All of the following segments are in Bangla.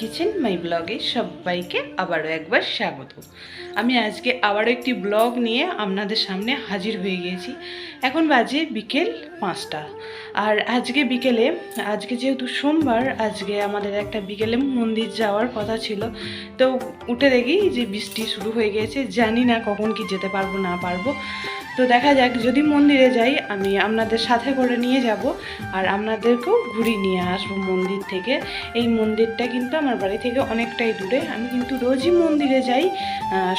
কিচেন মাই ব্লগে সবাইকে আবারও একবার স্বাগত। আমি আজকে আবারও একটি ব্লগ নিয়ে আপনাদের সামনে হাজির হয়ে গিয়েছি। এখন বাজে বিকেল পাঁচটা। আর আজকে বিকেলে, আজকে যেহেতু সোমবার, আজকে আমাদের একটা বিকেলে মন্দির যাওয়ার কথা ছিল। তো উঠে দেখি যে বৃষ্টি শুরু হয়ে গিয়েছে। জানি না কখন কি যেতে পারব, না পারব। তো দেখা যাক, যদি মন্দিরে যাই, আমি আপনাদের সাথে করে নিয়ে যাব আর আপনাদেরকেও ঘুরিয়ে নিয়ে আসব মন্দির থেকে। এই মন্দিরটা কিন্তু আমার বাড়ি থেকে অনেকটাই দূরে। আমি কিন্তু রোজই মন্দিরে যাই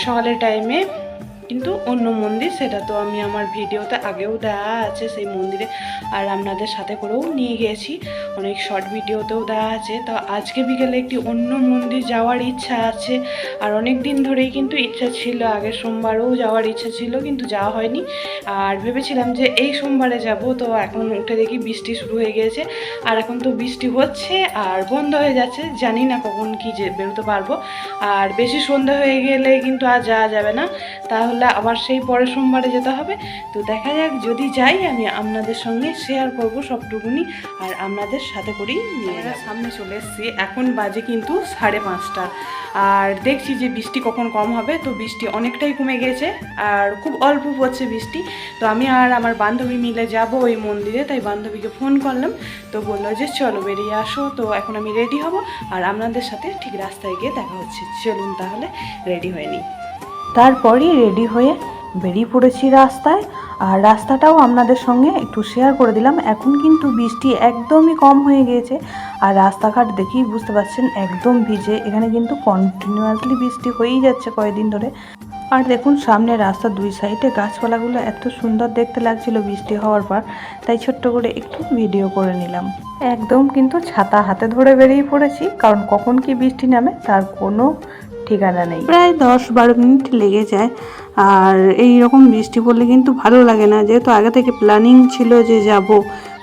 সকালের টাইমে কিন্তু অন্য মন্দির, সেটা তো আমি আমার ভিডিওতে আগেও দেওয়া আছে সেই মন্দিরে। আর আপনাদের সাথে করেও নিয়ে গেছি, অনেক শর্ট ভিডিওতেও দেওয়া আছে। তো আজকে বিকেলে একটি অন্য মন্দির যাওয়ার ইচ্ছা আছে। আর অনেক দিন ধরেই কিন্তু ইচ্ছা ছিল, আগের সোমবারেও যাওয়ার ইচ্ছা ছিল, কিন্তু যাওয়া হয়নি। আর ভেবেছিলাম যে এই সোমবারে যাব, তো এখন উঠে দেখি বৃষ্টি শুরু হয়ে গিয়েছে। আর এখন তো বৃষ্টি হচ্ছে, আর বন্ধ হয়ে যাচ্ছে, জানি না কখন কী যে বেরোতে পারব। আর বেশি সন্ধ্যা হয়ে গেলে কিন্তু আর যাওয়া যাবে না। তাহলে আবার সেই পরের সোমবারে যেতে হবে। তো দেখা যাক যদি যাই আমি আপনাদের সঙ্গে শেয়ার করব সবটুকুনি আর আপনাদের সাথে করেই নিয়ে সামনে চলে এসেছি। এখন বাজে কিন্তু সাড়ে পাঁচটা। আর দেখছি যে বৃষ্টি কখন কম হবে তো বৃষ্টি অনেকটাই কমে গেছে আর খুব অল্প পড়ছে বৃষ্টি। তো আমি আর আমার বান্ধবী মিলে যাব ওই মন্দিরে তাই বান্ধবীকে ফোন করলাম। তো বলল যে চলো বেরিয়ে আসো। তো এখন আমি রেডি হব। আর আপনাদের সাথে ঠিক রাস্তায় গিয়ে দেখা হচ্ছে। চলুন তাহলে রেডি হয়ে নিই। তারপরই রেডি হয়ে বেরিয়ে পড়েছি রাস্তায়। আর রাস্তাটাও আপনাদের সঙ্গে একটু শেয়ার করে দিলাম। এখন কিন্তু বৃষ্টি একদমই কম হয়ে গিয়েছে। আর রাস্তাঘাট দেখেই বুঝতে পারছেন, একদম ভিজে। এখানে কিন্তু কন্টিনিউয়াসলি বৃষ্টি হয়েই যাচ্ছে কয়েকদিন ধরে। আর দেখুন, সামনে রাস্তার দুই সাইডে গাছপালাগুলো এত সুন্দর দেখতে লাগছিল বৃষ্টি হওয়ার পর। তাই ছোট্ট করে একটু ভিডিও করে নিলাম। একদম কিন্তু ছাতা হাতে ধরে বেরিয়ে পড়েছি। কারণ কখন কি বৃষ্টি নামে তার কোনো ঠিকানা নেই। প্রায় দশ বারো মিনিট লেগে যায়। আর এই রকম বৃষ্টি পড়লে কিন্তু ভালো লাগে না। যেহেতু আগে থেকে প্ল্যানিং ছিল যে যাব,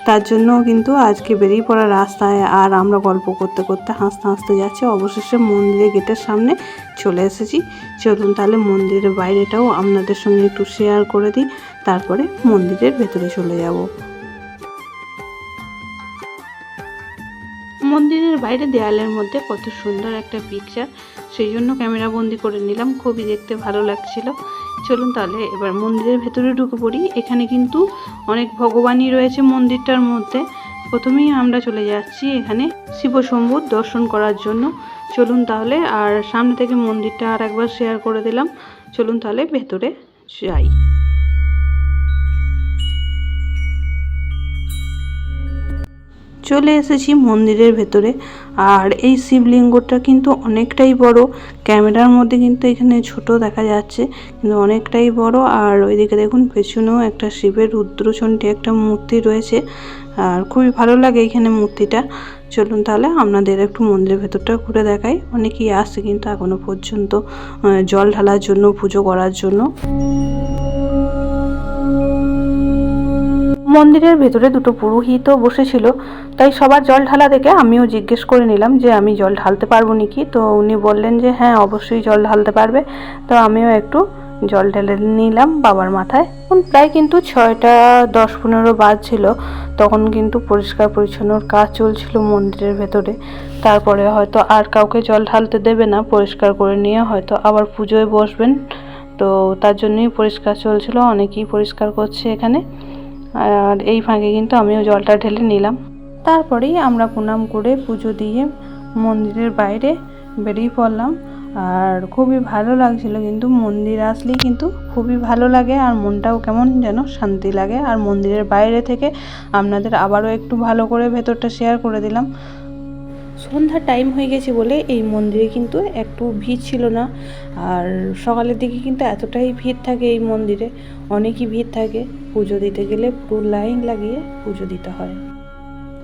তার জন্য কিন্তু আজকে বেরিয়ে পড়া রাস্তায় আর আমরা গল্প করতে করতে হাসতে হাসতে যাচ্ছি। অবশেষে মন্দিরের গেটের সামনে চলে এসেছি। চলুন তাহলে মন্দিরের বাইরেটাও আপনাদের সঙ্গে একটু শেয়ার করে দিই। তারপরে মন্দিরের ভেতরে চলে যাব। মন্দিরের বাইরে দেয়ালের মধ্যে কত সুন্দর একটা পিকচার সেই জন্য ক্যামেরা বন্দি করে নিলাম, খুবই দেখতে ভালো লাগছিল। চলুন তাহলে এবার মন্দিরের ভেতরে ঢুকে পড়ি। এখানে কিন্তু অনেক ভগবানই রয়েছে মন্দিরটার মধ্যে। প্রথমেই আমরা চলে যাচ্ছি এখানে শিব শিবশম্ভুর দর্শন করার জন্য। চলুন তাহলে, আর সামনে থেকে মন্দিরটা আর একবার শেয়ার করে দিলাম। চলুন তাহলে ভেতরে যাই। চলে এসেছি মন্দিরের ভেতরে। আর এই শিবলিঙ্গটা কিন্তু অনেকটাই বড়। ক্যামেরার মধ্যে কিন্তু এখানে ছোট দেখা যাচ্ছে, কিন্তু অনেকটাই বড়। আর ওইদিকে দেখুন, পেছনেও একটা শিবের রুদ্রচণ্ডী একটা মূর্তি রয়েছে। আর খুবই ভালো লাগে এখানে মূর্তিটা। চলুন তাহলে আপনাদের একটু মন্দিরের ভেতরটা ঘুরে দেখাই। অনেকেই আসছে কিন্তু এখনও পর্যন্ত জল ঢালার জন্য, পুজো করার জন্য। মন্দিরের ভেতরে দুটো পুরোহিতও বসেছিল, তাই সবার জল ঢালা দেখে আমিও জিজ্ঞেস করে নিলাম যে আমি জল ঢালতে পারব নাকি? তো উনি বললেন যে হ্যাঁ অবশ্যই জল ঢালতে পারবে। তো আমিও একটু জল ঢেলে নিলাম বাবার মাথায়। প্রায় কিন্তু ছয়টা দশ পনেরো বাজছিল, তখন কিন্তু পরিষ্কার পরিচ্ছন্নর কাজ চলছিল মন্দিরের ভেতরে। তারপরে হয়তো আর কাউকে জল ঢালতে দেবে না, পরিষ্কার করে নিয়ে হয়তো আবার পুজোয় বসবেন। তো তার জন্যই পরিষ্কার চলছিল, অনেকেই পরিষ্কার করছে এখানে। আর এই ফাঁকে কিন্তু আমিও জলটা ঢেলে নিলাম। তারপরেই আমরা প্রণাম করে পুজো দিয়ে মন্দিরের বাইরে বেরিয়ে পড়লাম। আর খুবই ভালো লাগছিল কিন্তু মন্দির আসলেই কিন্তু খুবই ভালো লাগে আর মনটাও কেমন যেন শান্তি লাগে। আর মন্দিরের বাইরে থেকে আপনাদের আবারও একটু ভালো করে ভেতরটা শেয়ার করে দিলাম। সন্ধ্যার টাইম হয়ে গেছে বলে এই মন্দিরে কিন্তু একটু ভিড় ছিল না। আর সকালের দিকে কিন্তু এতটাই ভিড় থাকে এই মন্দিরে, অনেকই ভিড় থাকে। পুজো দিতে গেলে পুরো লাইন লাগিয়ে পুজো দিতে হয়।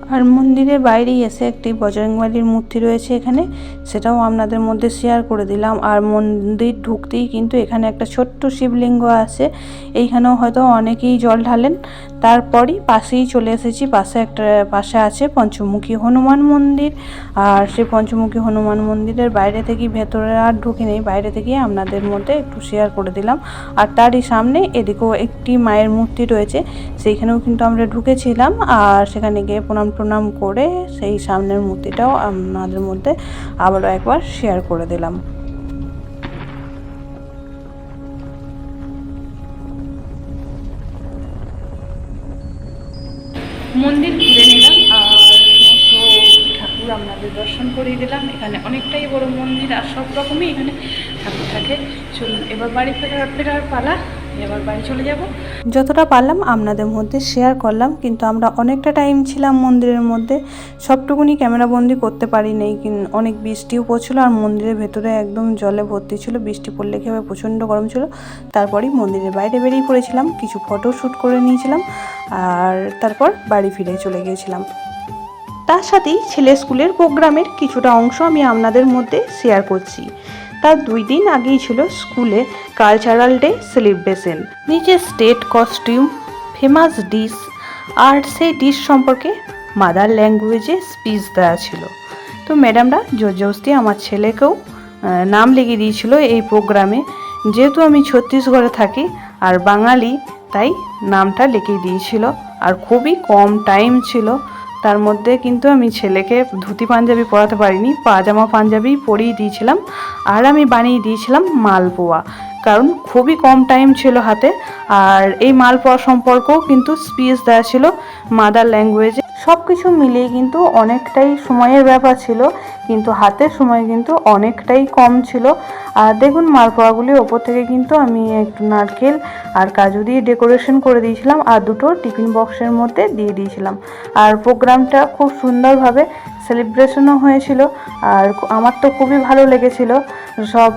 আর মন্দিরের বাইরেই এসে একটি বজরংবালির মূর্তি রয়েছে এখানে। সেটাও আপনাদের মধ্যে শেয়ার করে দিলাম। আর মন্দির ঢুকতেই কিন্তু এখানে একটা ছোট্ট শিবলিঙ্গ আছে। এইখানেও হয়তো অনেকেই জল ঢালেন। তারপরই পাশেই চলে এসেছি। পাশে একটা, পাশে আছে পঞ্চমুখী হনুমান মন্দির। আর সেই পঞ্চমুখী হনুমান মন্দিরের বাইরে থেকে ভেতরে আর ঢুকে নেই। বাইরে থেকে আপনাদের মধ্যে একটু শেয়ার করে দিলাম। আর তারই সামনে এদিকেও একটি মায়ের মূর্তি রয়েছে। সেইখানেও কিন্তু আমরা ঢুকেছিলাম। আর সেখানে গিয়ে প্রণাম প্রণাম করে সেই সামনের মূর্তিটাও আপনাদের মধ্যে আবারও একবার শেয়ার করে দিলাম। মন্দির ঘুরে নিলাম, আর ঠাকুর আপনাদের দর্শন করিয়ে দিলাম। এখানে অনেকটাই বড় মন্দির আর সব রকমই এখানে ঠাকুর থাকে। চলুন, এবার বাড়ি ফেরার ফেরার পালা। এবার বাড়ি চলে যাব। যতটা পারলাম আপনাদের মধ্যে শেয়ার করলাম, কিন্তু আমরা অনেকটা টাইম ছিলাম মন্দিরের মধ্যে। সবটুকুনি ক্যামেরা বন্দি করতে পারি নাই অনেক বৃষ্টিও পড়ছিল আর মন্দিরের ভেতরে একদম জলে ভর্তি ছিল, বৃষ্টি পড়লে হবে, প্রচণ্ড গরম ছিল। তারপরেই মন্দিরের বাইরে বেরিয়ে পড়েছিলাম, কিছু ফটো শ্যুট করে নিয়েছিলাম আর তারপর বাড়ি ফিরে চলে গিয়েছিলাম। তার সাথেই ছেলে স্কুলের প্রোগ্রামের কিছুটা অংশ আমি আপনাদের মধ্যে শেয়ার করছি। তার দুই দিন আগেই ছিল স্কুলে কালচারাল ডে সেলিব্রেশন। নিচে স্টেট কস্টিউম, ফেমাস ডিশ আর সেই ডিশ সম্পর্কে মাদার ল্যাঙ্গুয়েজে স্পিচ দেওয়া ছিল। তো ম্যাডামরা জোরজবস্তি আমার ছেলেকেও নাম লিখিয়ে দিয়েছিল এই প্রোগ্রামে। যেহেতু আমি ছত্তিশগড়ে থাকি আর বাঙালি, তাই নামটা লিখিয়ে দিয়েছিল। আর খুবই কম টাইম ছিল তার মধ্যে কিন্তু আমি ছেলেকে ধুতি পাঞ্জাবি পরাতে পারিনি, পাজামা পাঞ্জাবি পরিয়ে দিয়েছিলাম আর আমি বানিয়ে দিয়েছিলাম মালপোয়া। কারণ খুবই কম টাইম ছিল হাতে, আর এই মালপোয়া সম্পর্কেও কিন্তু স্পিচ দেওয়া ছিল মাদার ল্যাঙ্গুয়েজে সব কিছু মিলিয়ে কিন্তু অনেকটাই সময়ের ব্যাপার ছিল, কিন্তু হাতের সময় কিন্তু অনেকটাই কম ছিল। আর দেখুন, মালপোয়াগুলির ওপর থেকে কিন্তু আমি একটু নারকেল আর কাজু দিয়ে ডেকোরেশন করে দিয়েছিলাম আর দুটো টিফিন বক্সের মধ্যে দিয়ে দিয়েছিলাম। আর প্রোগ্রামটা খুব সুন্দরভাবে সেলিব্রেশনও হয়েছিল আর আমার তো খুবই ভালো লেগেছিল। সব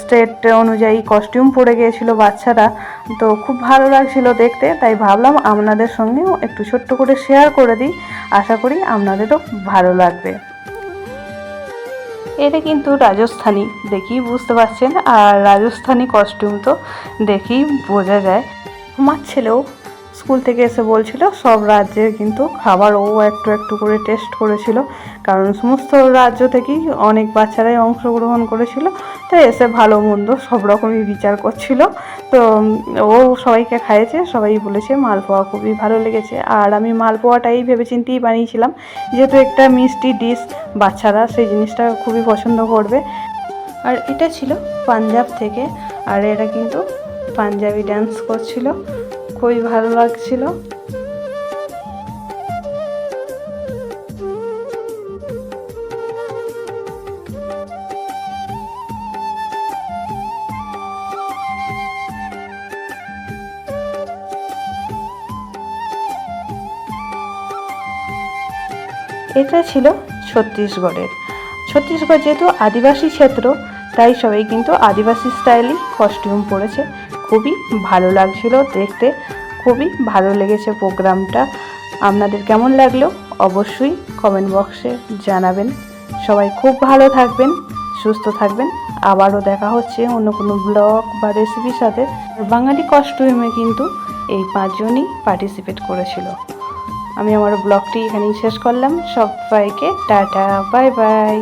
স্টেট অনুযায়ী কস্টিউম পরে গিয়েছিল বাচ্চারা। তো খুব ভালো লাগছিল দেখতে, তাই ভাবলাম আপনাদের সঙ্গেও একটু ছোট্ট করে শেয়ার করে দিই। আশা করি আপনাদেরও ভালো লাগবে। এটা কিন্তু রাজস্থানি, দেখেই বুঝতে পারছেন। আর রাজস্থানি কস্টিউম তো দেখেই বোঝা যায়। আমার ছেলেও স্কুল থেকে এসে বলছিল, সব রাজ্যের কিন্তু খাবার ও একটু একটু করে টেস্ট করেছিল। কারণ সমস্ত রাজ্য থেকেই অনেক বাচ্চারাই অংশগ্রহণ করেছিল তো এসে ভালো মন্দ সব রকমই বিচার করছিল। তো ও সবাইকে খাইয়েছে, সবাই বলেছে মালপোয়া খুবই ভালো লেগেছে। আর আমি মালপোয়াটাই ভেবেচিন্তেই বানিয়েছিলাম, যেহেতু একটা মিষ্টি ডিশ, বাচ্চারা সেই জিনিসটা খুবই পছন্দ করবে। আর এটা ছিল পাঞ্জাব থেকে, আর এটা কিন্তু পাঞ্জাবি ডান্স করছিল, খুবই ভালো লাগছিল। এটা ছিল ছত্তিশগড়ের। ছত্তিশগড় যেহেতু আদিবাসী ক্ষেত্র, তাই সবাই কিন্তু আদিবাসী স্টাইলই কস্টিউম পরেছে। খুবই ভালো লাগছিল দেখতে, খুবই ভালো লেগেছে প্রোগ্রামটা। আপনাদের কেমন লাগল অবশ্যই কমেন্ট বক্সে জানাবেন। সবাই খুব ভালো থাকবেন, সুস্থ থাকবেন। আবারও দেখা হচ্ছে অন্য কোনো ব্লগ বা রেসিপির সাথে। বাঙালি কস্টিউমে কিন্তু এই পাঁচজনই পার্টিসিপেট করেছিল। আমি আমার ব্লগটি এখানেই শেষ করলাম। সবাইকে টাটা বাই বাই